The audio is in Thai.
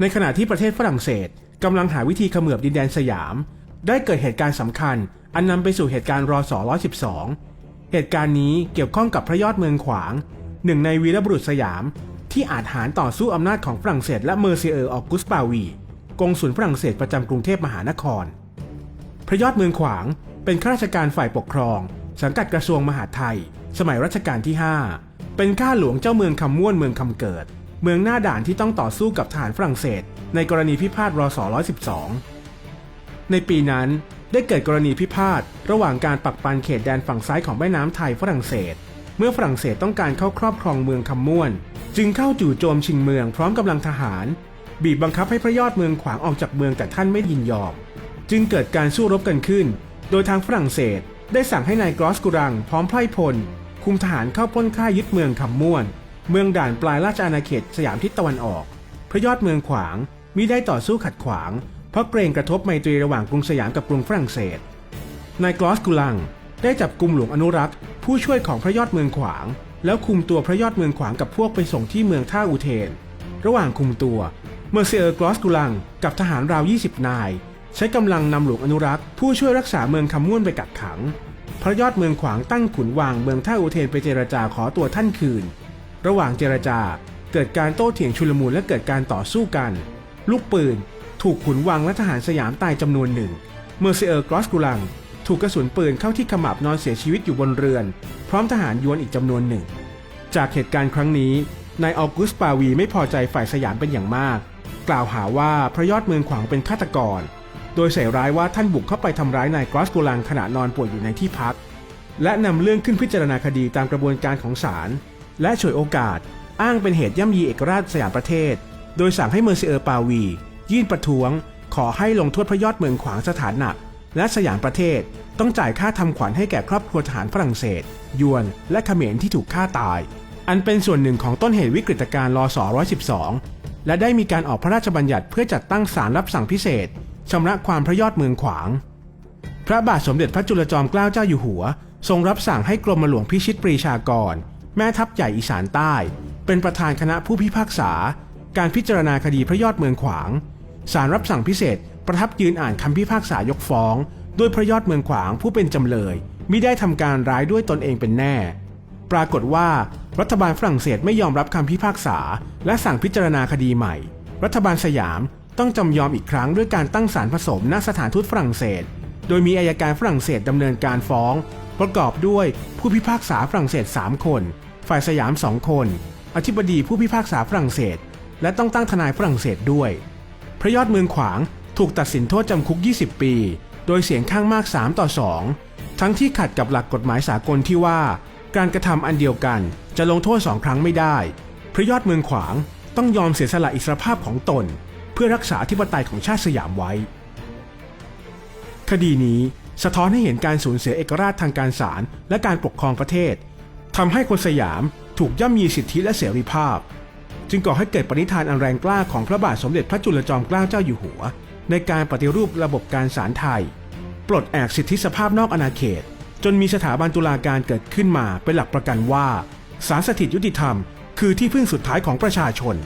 ในขณะที่ประเทศฝรั่งเศสกำลังหาวิธีเขมือบดินแดนสยาม ได้เกิดเหตุการณ์สำคัญ อันนำไปสู่เหตุการณ์รอส112 เหตุการณ์นี้เกี่ยวข้องกับพระยอดเมืองขวาง หนึ่งในวีรบุรุษสยาม ที่อาจหารต่อสู้อำนาจของฝรั่งเศสและเมอร์เซเออร์ออกุสปาวีกงสุลฝรั่งเศสประจำกรุงเทพมหานคร พระยอดเมืองขวางเป็นข้าราชการฝ่ายปกครอง สังกัดกระทรวงมหาดไทย สมัยรัชกาลที่ 5 เป็นข้าหลวงเจ้าเมืองคำม่วนเมืองคำเกิด เมืองหน้าด่านที่ต้องต่อสู้กับทหารฝรั่งเศส ในกรณีพิพาทรศ112 ในปีนั้นได้เกิดกรณีพิพาทระหว่างการปักปันเขตแดนฝั่งซ้ายของแม่น้ำไทยฝรั่งเศส เมื่อฝรั่งเศสต้องการเข้าครอบครองเมืองคำม่วน จึงเข้าจู่โจมชิงเมืองพร้อมกำลังทหาร บีบบังคับให้พระยอดเมืองขวางออกจากเมืองแต่ท่านไม่ยินยอม จึงเกิดการสู้รบกันขึ้น โดยทางฝรั่งเศสได้สั่งให้นายกรอสกุรังพร้อมไพร่พล คุมทหารเข้าปล้นค่ายยึดเมืองคำม่วน เมืองด่านปลายราชอาณาเขตสยามทิศตะวันออก พระยอดเมืองขวางมิได้ต่อสู้ขัดขวาง เพราะเกรงกระทบไมตรีระหว่างกรุงสยามกับกรุงฝรั่งเศส นายกลอสกุลังได้จับกลุ่มหลวงอนุรักษ์ ผู้ช่วยของพระยอดเมืองขวาง แล้วคุมตัวพระยอดเมืองขวางกับพวกไปส่งที่เมืองท่าอุเทน ระหว่างคุมตัวเมอร์เซียร์กลอสกุลังกับทหารราว 20 นาย ใช้กำลังนำหลวงอนุรักษ์ ผู้ช่วยรักษาเมืองคำม่วนไปกักขัง พระยอดเมืองขวางตั้งขุนวางเมืองท่าอุเทนไปเจรจาขอตัวท่านคืน ระหว่างเจรจา เกิดการโต้เถียงชุลมุนและเกิดการต่อสู้กัน ลูกปืน ถูกขุนวังและทหารสยามตายจำนวนหนึ่ง เมอร์เซียร์กรอสกุลัง ถูกกระสุนปืนเข้าที่ขมับนอนเสียชีวิตอยู่บนเรือน พร้อมทหารยวนอีกจำนวนหนึ่ง จากเหตุการณ์ครั้งนี้นายออกุสปาวีไม่พอใจฝ่ายสยามเป็นอย่างมาก กล่าวหาว่าพระยอดเมืองขวางเป็นฆาตกร โดยใส่ร้ายว่าท่านบุกเข้าไปทำร้ายนายกรอสกุลังขณะนอนป่วยอยู่ในที่พัก และนำเรื่องขึ้นพิจารณาคดีตามกระบวนการของศาล และฉวยโอกาสอ้างเป็นเหตุย่ำยีเอกราชสยามประเทศ โดยสั่งให้เมอร์เซียร์ปาวี ยื่นประท้วง ขอให้ลงโทษพระยอดเมืองขวางสถานหนัก และสยามประเทศต้องจ่ายค่าทำขวัญให้แก่ครอบครัวทหารฝรั่งเศส ยวน และเขมรที่ถูกฆ่าตาย อันเป็นส่วนหนึ่งของต้นเหตุวิกฤตการณ์รศ112 และได้มีการออกพระราชบัญญัติเพื่อจัดตั้งศาลรับสั่งพิเศษชำระความพระยอดเมืองขวาง พระบาทสมเด็จพระจุลจอมเกล้าเจ้าอยู่หัว ทรงรับสั่งให้กรมหลวงพิชิตปรีชากร แม่ทัพใหญ่อีสานใต้ เป็นประธานคณะผู้พิพากษา การพิจารณาคดีพระยอดเมืองขวางศาลรับสั่งพิเศษ ประทับยืนอ่านคำพิพากษายกฟ้องด้วยพระยอดเมืองขวางผู้เป็นจำเลยมิได้ทำการร้ายด้วยตนเองเป็นแน่ ปรากฏว่า รัฐบาลฝรั่งเศสไม่ยอมรับคำพิพากษา และสั่งพิจารณาคดีใหม่ รัฐบาลสยามต้องจำยอมอีกครั้งด้วยการตั้งศาลผสมณสถานทูตฝรั่งเศส โดยมีอายการฝรั่งเศสดำเนินการฟ้อง ประกอบด้วยผู้พิพากษาฝรั่งเศส 3 คน ฝ่ายสยาม 2 คน อธิบดีผู้พิพากษาฝรั่งเศส และต้องตั้งทนายฝรั่งเศสด้วย พระยอดเมืองขวางถูกตัดสินโทษจำคุก 20 ปี โดยเสียงข้างมาก 3 ต่อ 2 ทั้งที่ขัดกับหลักกฎหมายสากลที่ว่า การกระทำอันเดียวกันจะลงโทษสองครั้งไม่ได้ พระยอดเมืองขวางต้องยอมเสียสละอิสรภาพของตน เพื่อรักษาธิปไตยของชาติสยามไว้ คดีนี้ สะท้อนให้เห็นการสูญเสียเอกราชทางการศาลและการปกครองประเทศทำให้คนสยามถูกย่ำยีสิทธิและเสรีภาพ จึงก่อให้เกิดปณิธานอันแรงกล้าของพระบาทสมเด็จพระจุลจอมเกล้าเจ้าอยู่หัว ในการปฏิรูประบบการศาลไทย ปลดแอกสิทธิสภาพนอกอาณาเขต จนมีสถาบันตุลาการเกิดขึ้นมาเป็นหลักประกันว่าศาลสถิตยุติธรรม คือที่พึ่งสุดท้ายของประชาชน